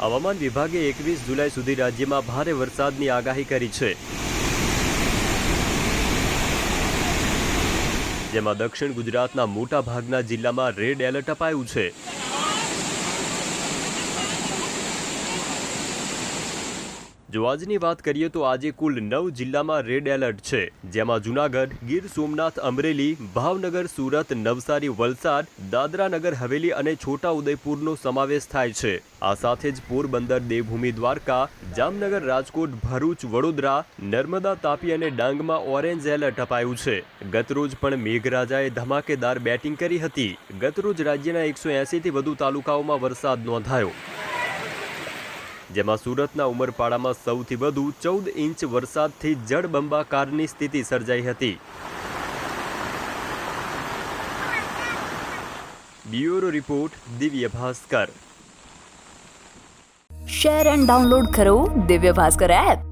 હવામાન વિભાગે એકવીસ જુલાઈ સુધી રાજ્યમાં ભારે વરસાદની આગાહી કરી છે. જેમાં દક્ષિણ ગુજરાતના મોટા ભાગના જિલ્લામાં રેડ એલર્ટ અપાયું છે. જો આજની વાત કરીએ તો આજે કુલ નવ જિલ્લામાં રેડ એલર્ટ છે, જેમાં જુનાગઢ, ગીર સોમનાથ, અમરેલી, ભાવનગર, સુરત, નવસારી, વલસાડ દાદરા નગર હવેલી અને છોટા ઉદયપુરનો સમાવેશ થાય છે. આ સાથે જ પોરબંદર, દેવભૂમિ, દ્વારકા, જામનગર, રાજકોટ, ભરૂચ, વડોદરા, નર્મદા, તાપી અને ડાંગમાં ઓરેન્જ એલર્ટ અપાયું છે. ગતરોજ પણ મેઘરાજાએ ધમાકેદાર બેટિંગ કરી હતી. ગતરોજ રાજ્યના એકસો એંસીથી વધુ તાલુકાઓમાં વરસાદ નોંધાયો. જેમાં સુરતના ઉમરપાડામાં સૌથી વધુ ચૌદ ઇંચ વરસાદથી જળબંબાકારની સ્થિતિ સર્જાઈ હતી. Bureau report, Divya Bhaskar. Share and download કરો દિવ્ય ભાસ્કર એપ.